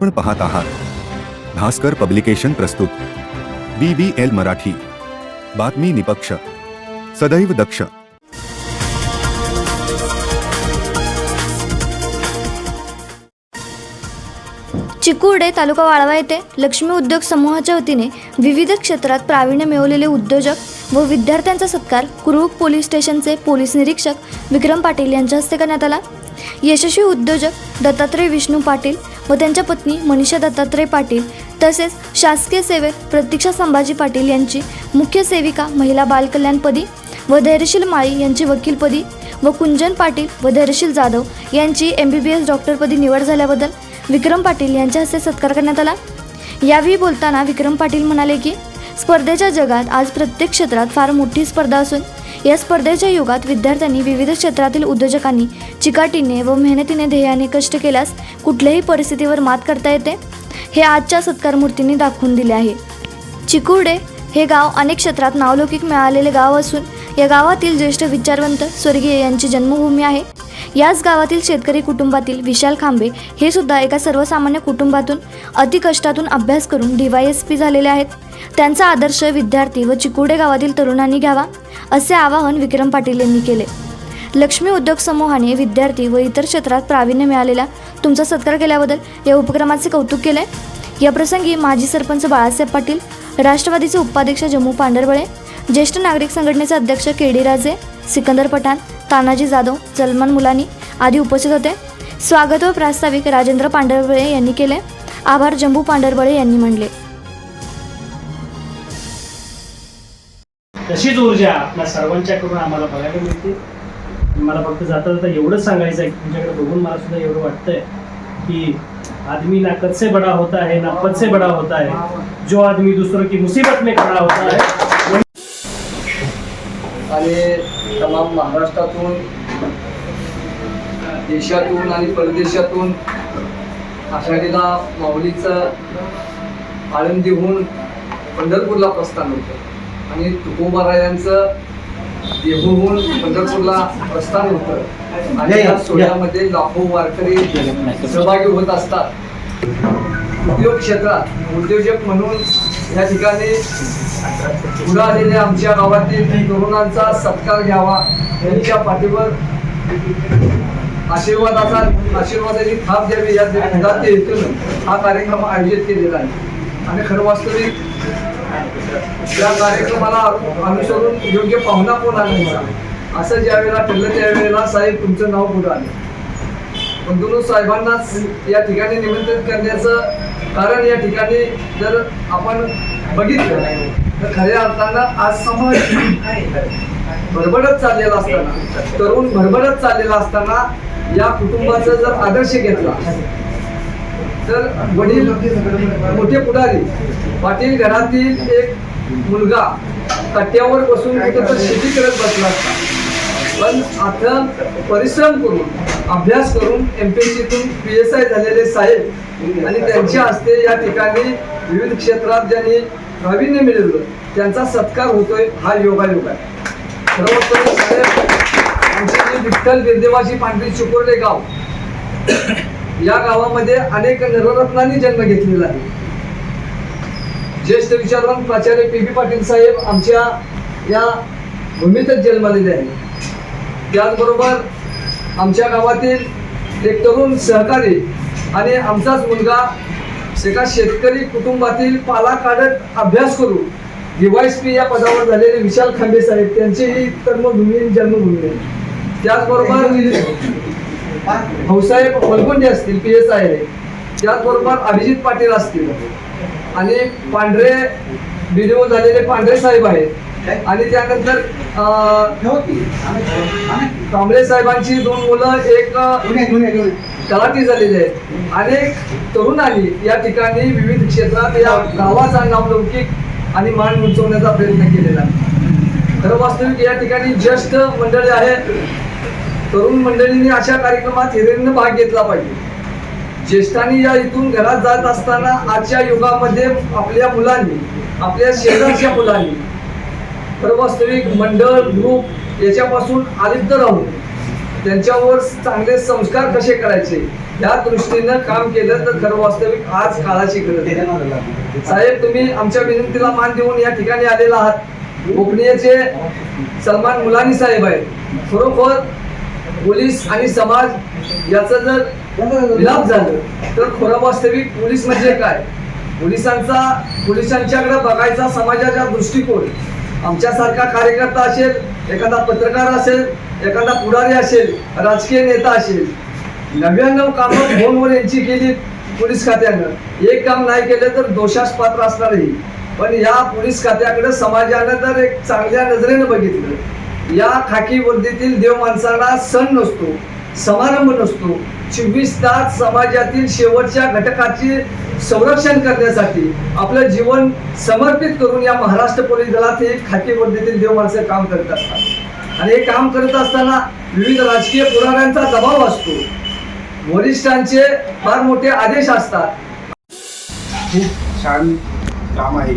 आपण पाहत आहात. भास्कर पब्लिकेशन प्रस्तुत. B B L Marathi. बातमी निपक्ष. सदैव दक्ष. चिकुर्डे तालुका वाळवा येथे लक्ष्मी उद्योग समूहाच्या वतीने विविध क्षेत्रात प्रावीण्य मिळवलेले उद्योजक व विद्यार्थ्यांचा सत्कार कुरुक पोलीस स्टेशनचे पोलीस निरीक्षक विक्रम पाटील यांच्या हस्ते करण्यात आला. यशस्वी उद्योजक दत्तात्रय विष्णू पाटील व त्यांच्या पत्नी मनीषा दत्तात्रय पाटील तसेच शासकीय सेवेत प्रतीक्षा संभाजी पाटील यांची मुख्य सेविका महिला बालकल्याणपदी व धैर्यशील माळी यांची वकीलपदी व कुंजन पाटील व धैर्यशील जाधव यांची एम बी बी एस डॉक्टरपदी निवड झाल्याबद्दल विक्रम पाटील यांच्या हस्ते सत्कार करण्यात आला. यावेळी बोलताना विक्रम पाटील म्हणाले की स्पर्धेच्या जगात आज प्रत्येक क्षेत्रात फार मोठी स्पर्धा असून या स्पर्धेच्या युगात विद्यार्थ्यांनी विविध क्षेत्रातील उद्योजकांनी चिकाटीने व मेहनतीने ध्येयाने कष्ट केल्यास कुठल्याही परिस्थितीवर मात करता येते? हे आजच्या सत्कारमूर्तींनी दाखवून दिले आहे. चिकुर्डे हे गाव अनेक क्षेत्रात नावलौकिक मिळालेले गाव असून या गावातील ज्येष्ठ विचारवंत स्वर्गीय यांची जन्मभूमी आहे. याच गावातील शेतकरी कुटुंबातील विशाल खांबे हे सुद्धा एका सर्वसामान्य कुटुंबातून अतिकष्टातून अभ्यास करून डी वाय एस पी झालेले आहेत. त्यांचा आदर्श विद्यार्थी व चिकुडे गावातील तरुणांनी घ्यावा असे आवाहन विक्रम पाटील यांनी केले. लक्ष्मी उद्योग समूहाने विद्यार्थी व इतर क्षेत्रात प्रावीण्य मिळालेला तुमचा सत्कार केल्याबद्दल या उपक्रमाचे कौतुक केले याप्रसंगी माजी सरपंच बाळासाहेब पाटील राष्ट्रवादीचे उपाध्यक्ष जम्मू पांढरबळे ज्येष्ठ नागरिक संघटनेचे अध्यक्ष के डी राजे सिकंदर पठाण तानाजी जाधव सलमान मुलानी आदी उपस्थित होते. स्वागत व प्रास्ताविक राजेंद्र पांढरबळे यांनी केले. आभार जम्बू पांढरबळे यांनी म्हणले तशीच ऊर्जा आपल्या सर्वांच्याकडून आम्हाला बघायला मिळते. मला फक्त जाता जाता एवढंच सांगायचं आहे की तुमच्याकडे बघून मला सुद्धा एवढं वाटतंय की आदमी ना कद से बड़ा होता है ना पद से बड़ा होता है। जो आदमी दूसरों की मुसीबत में खड़ा होता है आणि तमाम महाराष्ट्रातून देशातून आणि परदेशातून आषाढीला माऊलीचं आळंदीहून पंढरपूरला प्रस्थान होतं. आणि तुकोबारायांचं देहूहून पंढरपूरला प्रस्थान होतं. आणि या सोहळ्यामध्ये लाखो वारकरी सहभागी होत असतात. उद्योग क्षेत्रात उद्योजक म्हणून या ठिकाणी पुढे आलेल्या आमच्या गावातील तरुणांचा सत्कार घ्यावा त्यांच्या पाठीवर आशीर्वादाचा आशीर्वादाची थाप द्यावी या हेतून हा कार्यक्रम आयोजित केलेला आहे. आणि खरं वास्तविक या कार्यक्रमाला अनुसरून योग्य पाहुणा कोण आणायचा असं ज्या वेळेला ठरलं त्यावेळेला साहेब तुमचं नाव पुढे आलं. गुंतवणूक साहेबांनाच या ठिकाणी निमंत्रित करण्याचं कारण या ठिकाणी जर आपण बघितलं तर खऱ्या अर्थानं आज समाज भरभडत चाललेला असताना तरुण भरभडत चाललेला असताना या कुटुंबाचा जर आदर्श घेतला तर वडील मोठे पुढारी पाटील घरातील एक मुलगा कट्ट्यावर बसून कुठं तर शेती करत बसला असता. पण आता परिश्रम करून अभ्यास करून एम पी एस सीतून पी एस आय झालेले साहेब आणि त्यांच्या हस्ते या ठिकाणी विविध क्षेत्रात ज्यांनी प्रावीण्य मिळवलं त्यांचा सत्कार होतोय हा योगायोग आहे. खरं साहेब आमचे जे विठ्ठल बिरदेवाची पांढरी चुकुर्ले गाव या गावामध्ये अनेक नररत्नांनी जन्म घेतलेला आहे. ज्येष्ठ विचारवंत प्राचार्य पी बी पाटील साहेब आमच्या या भूमीतच जन्मलेले आहे त्याचबरोबर आमच्या गावातील एक तरुण सहकारी आणि आमचाच मुलगा एका शेतकरी कुटुंबातील पाला काढत अभ्यास करू डीवायस पी या पदावर झालेले विशाल खांबे साहेब त्यांचीही कर्मभूमी जन्मभूमी आहे. त्याचबरोबर भाऊसाहेब वलगुंडे असतील पी एस आय त्याचबरोबर अभिजित पाटील असतील. आणि पांढरे डीडीओ झालेले पांढरे साहेब आहेत. आणि त्यानंतर कांबळे साहेबांची दोन मुलं एक तलाठी झालेली आहेत. अनेक तरुणांनी या ठिकाणी विविध क्षेत्रात या गावाचा नावलौकिक आणि मान उंचवण्याचा प्रयत्न केलेला आहे. खरं वास्तविक या ठिकाणी ज्येष्ठ मंडळी आहेत. तरुण मंडळींनी अशा कार्यक्रमात हिरेनं भाग घेतला पाहिजे. ज्येष्ठांनी या इथून घरात जात असताना आजच्या युगामध्ये आपल्या मुलांनी आपल्या शेजारच्या मुलांनी तर वास्तविक मंडळ ग्रुप याच्यापासून आलिप्त राहून त्यांच्यावर चांगले संस्कार कसे करायचे या दृष्टीनं काम केलं तर खरं वास्तविक आज काळाची गरज आहे. साहेब तुम्ही आमच्या विनंतीला मान देऊन या ठिकाणी आलेला आहात. कोकणीचे सलमान मुलानी साहेब आहेत खरोखर पोलीस आणि समाज याचं जर विलाप झालं तर खरं वास्तविक पोलीस म्हणजे काय? पोलिसांचा पोलिसांच्याकडे बघायचा समाजाचा दृष्टिकोन. आमच्यासारखा कार्यकर्ता असेल एखादा पत्रकार असेल एखादा पुढारी असेल राजकीय नेता असेल नव्याण्णव कामं फोनवर यांची केली पोलीस खात्यानं. एक काम नाही केलं तर दोषास पात्र असणारही. पण या पोलीस खात्याकडे समाजानं तर एक चांगल्या नजरेनं बघितलं. या खाकी वर्दीतील देव माणसाला सण नसतो समारंभ नसतो. चोवीस तास समाजातील शेवटच्या घटकाचे संरक्षण करण्यासाठी आपलं जीवन समर्पित करून या महाराष्ट्र पोलीस दलात हे खाकी वर्दीतील देव माणसं काम करत असतात. आणि हे काम करत असताना विविध राजकीय पुढाऱ्यांचा दबाव असतो. वरिष्ठांचे फार मोठे आदेश असतात. खूप छान काम आहे.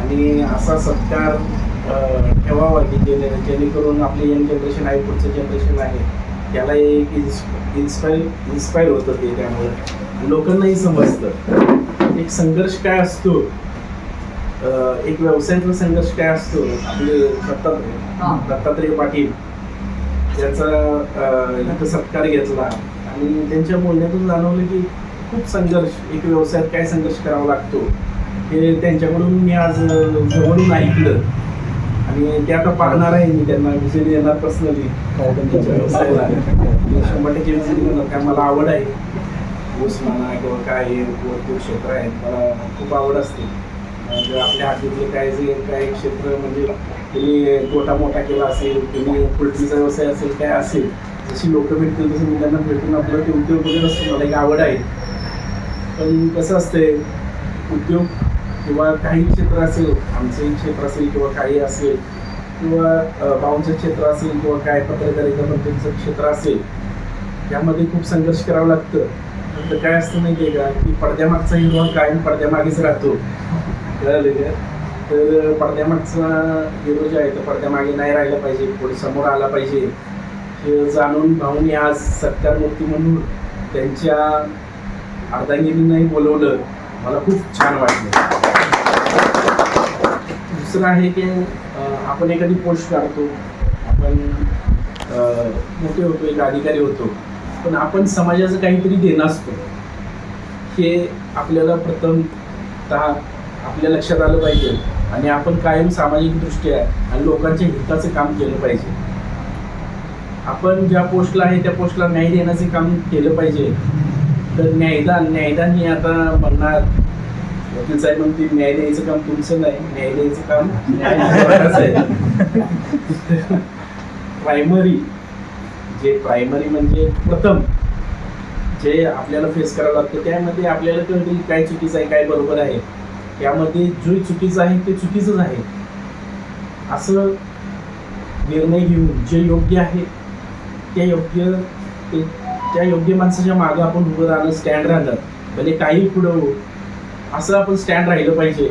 आणि असा सत्कार ठेवावा की जेणे जेणेकरून आपले यंग जनरेशन आहे पुढचं जनरेशन आहे त्याला एक इन्स्पायर इन्स्पायर होतं ते त्यामुळं. लोकांनाही समजतं. एक संघर्ष काय असतो? एक व्यवसायातला संघर्ष काय असतो? आपले दत्तात्रय दत्तात्रय पाटील इथं सत्कार घेतला आणि त्यांच्या बोलण्यातून जाणवलं की खूप संघर्ष एक व्यवसायात काय संघर्ष करावा लागतो? हे त्यांच्याकडून मी आज जवळून ऐकलं. आणि ते आता पाहणार आहे मी त्यांना विजिट देणार पर्सनली त्यांच्या व्यवसायाला. मी शंभर टक्के कारण मला आवड आहे. ऊस म्हणा किंवा काय हे वरती क्षेत्र आहे मला खूप आवड असते. आपल्या हातीतले काय जे काय क्षेत्र म्हणजे तुम्ही तोटा मोठा केला असेल तुम्ही पोल्ट्रीचा व्यवसाय असेल काय असेल जशी लोक भेटतील तसं मी त्यांना भेटून आपलं ते उद्योग वगैरे असतो मला एक आवड आहे. पण कसं असतंय उद्योग किंवा काही क्षेत्र असेल आमचंही क्षेत्र असेल किंवा काही असेल किंवा अ, भाऊंचं क्षेत्र असेल किंवा काय पत्रकारिताबद्दलचं क्षेत्र असेल त्यामध्ये खूप संघर्ष करावं लागतं. तर काय असतं माहिती आहे का की पडद्यामागचा हिरो कायम पडद्यामागेच राहतो. कळलं का? तर पडद्यामागचा हिरो जे आहे तो पडद्यामागे नाही राहिला पाहिजे पुढे समोर आला पाहिजे. हे जाणून भाऊनी आज सत्कार मूर्ती म्हणून त्यांच्या अर्धांगिनींनाही बोलवलं. मला खूप छान वाटलं. दुसरं आहे की आपण एखादी पोस्ट काढतो आपण मोठे होतो एक अधिकारी होतो पण आपण समाजाचं काहीतरी देणं असतो. हे आपल्याला प्रथमतः आपल्या लक्षात आलं पाहिजे आणि आपण कायम सामाजिकदृष्ट्या आणि लोकांच्या हिताचं काम केलं पाहिजे. आपण ज्या पोस्टला आहे त्या पोस्टला न्याय देण्याचे काम केलं पाहिजे. तर न्यायदान न्यायदान हे आता म्हणणार वकील साहेब म्हणते न्याय द्यायचं काम तुमचं नाही न्याय द्यायचं काम आहे. प्रायमरी जे प्रायमरी म्हणजे प्रथम जे आपल्याला फेस करावं लागतं त्यामध्ये आपल्याला कळतं काय चुकीचं आहे काय बरोबर आहे. त्यामध्ये जो चुकीचं आहे ते चुकीचंच आहे. असं निर्णय घेऊन जे योग्य आहे ते योग्य ते त्या योग्य माणसाच्या मागं आपण उभं राहणं स्टँड राहणं भले काही पुढं असं आपण स्टँड राहिलं पाहिजे.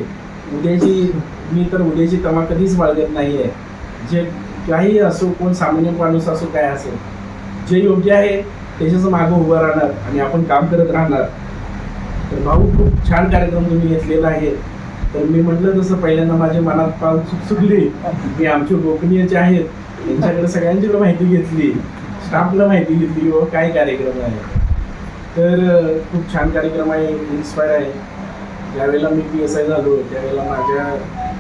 उद्याची मी तर उद्याची तमा कधीच बाळगत नाही आहे जे काही असो कोण सामान्य माणूस असो काय असेल जे योग्य आहे त्याच्याच मागं उभं राहणार आणि आपण काम करत राहणार. तर भाऊ खूप छान कार्यक्रम तुम्ही घेतलेला आहे. तर मी म्हटलं तसं पहिल्यांदा माझ्या मनात पाल सुटली मी आमचे गोपनीय जे आहेत त्यांच्याकडे सगळ्यांची माहिती घेतली. स्टाफला माहिती घेतली व काय कार्यक्रम आहे. तर खूप छान कार्यक्रम आहे इन्स्पायर आहे. ज्यावेळेला मी पी एस आय झालो त्यावेळेला माझ्या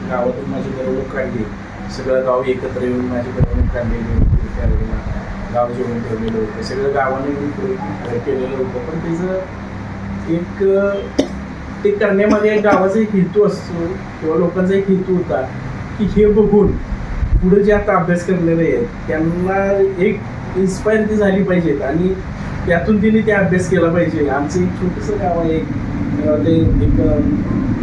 गावातून माझी मिरवणूक काढली. सगळं गाव एकत्र येऊन माझी मिरवणूक काढलेली होती. त्यावेळेला गाव जेवण ठेवलेलं होतं. सगळं गावाने मी केलेलं होतं. पण त्याचं एक ते करण्यामध्ये एक गावाचा एक हेतू असतो किंवा लोकांचा एक हेतू होता की हे बघून पुढे जे आता अभ्यास करणारे आहेत त्यांना एक इन्स्पायर ती झाली पाहिजेत. आणि त्यातून तिने ते अभ्यास केला पाहिजे. आमचं एक छोटंसं गाव आहे. ते एक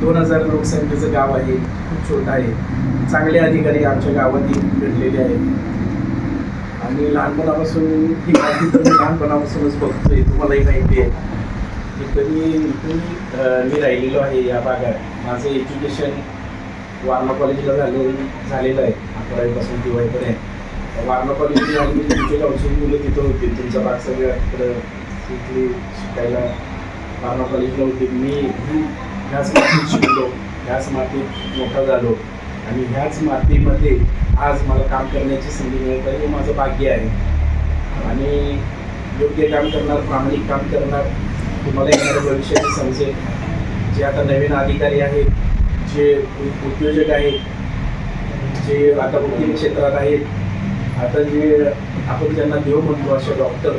दोन हजार लोकसंख्येचं गाव आहे. खूप छोटं आहे. चांगले अधिकारी आमच्या गावात भेटलेले आहेत. आणि लहानपणापासून ही माहिती तर लहानपणापासूनच बघतोय. तुम्हालाही माहिती आहे. की कधी इथून मी राहिलेलो आहे या भागात. माझं एज्युकेशन वारणा कॉलेजला झाले झालेलं आहे. अकरावीपासून टी वायपर्यंत वारणा कॉलेजला झाली गावची मुलं तिथं होती. तुमचा भाग सगळ्या तिकडं तिथे शिकायला बारा कॉलेजला होते मी ह्याच मातीत शिकलो ह्याच मातीत मोठा झालो. आणि ह्याच मातीमध्ये आज मला काम करण्याची संधी मिळत आहे हे माझं भाग्य आहे. आणि योग्य काम करणार प्रामाणिक काम करणार तुम्हाला येणाऱ्या भविष्यात समजेल. जे आता नवीन अधिकारी आहेत जे उद्योजक आहेत जे आता वकील क्षेत्रात आहेत आता जे आपण ज्यांना देव म्हणतो असे डॉक्टर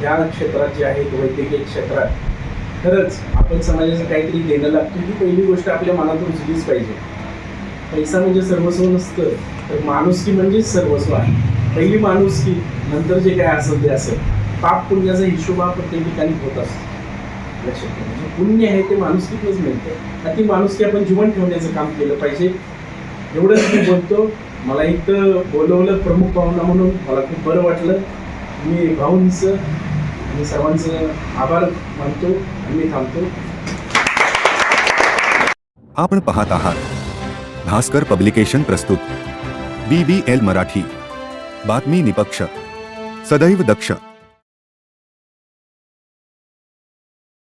ह्या क्षेत्रात जे आहेत वैद्यकीय क्षेत्रात खरंच आपण समाजाचं काहीतरी देणं लागतो ही पहिली गोष्ट आपल्या मनातून रुजलीच पाहिजे. पैसा म्हणजे सर्वस्व नसतं तर माणुसकी म्हणजेच सर्वस्व आहे. पहिली माणुसकी नंतर जे काय असेल ते असेल. पाप पुण्याचा हिशोब हा प्रत्येक ठिकाणी होत असतो. लक्षात म्हणजे पुण्य आहे ते माणुसकीतच मिळतं. आणि ती माणुसकी आपण जीवन ठेवण्याचं काम केलं पाहिजे. एवढंच मी बोलतो. मला इथं बोलवलं प्रमुख पाहुणा म्हणून मला खूप बरं वाटलं. मी भाऊंचं आणि सर्वांचे आभार मानतो आणि मी थांबतो. आपण पाहत आहात. भास्कर पब्लिकेशन प्रस्तुत. B B L Marathi. बातमी निपक्ष. सदैव दक्ष.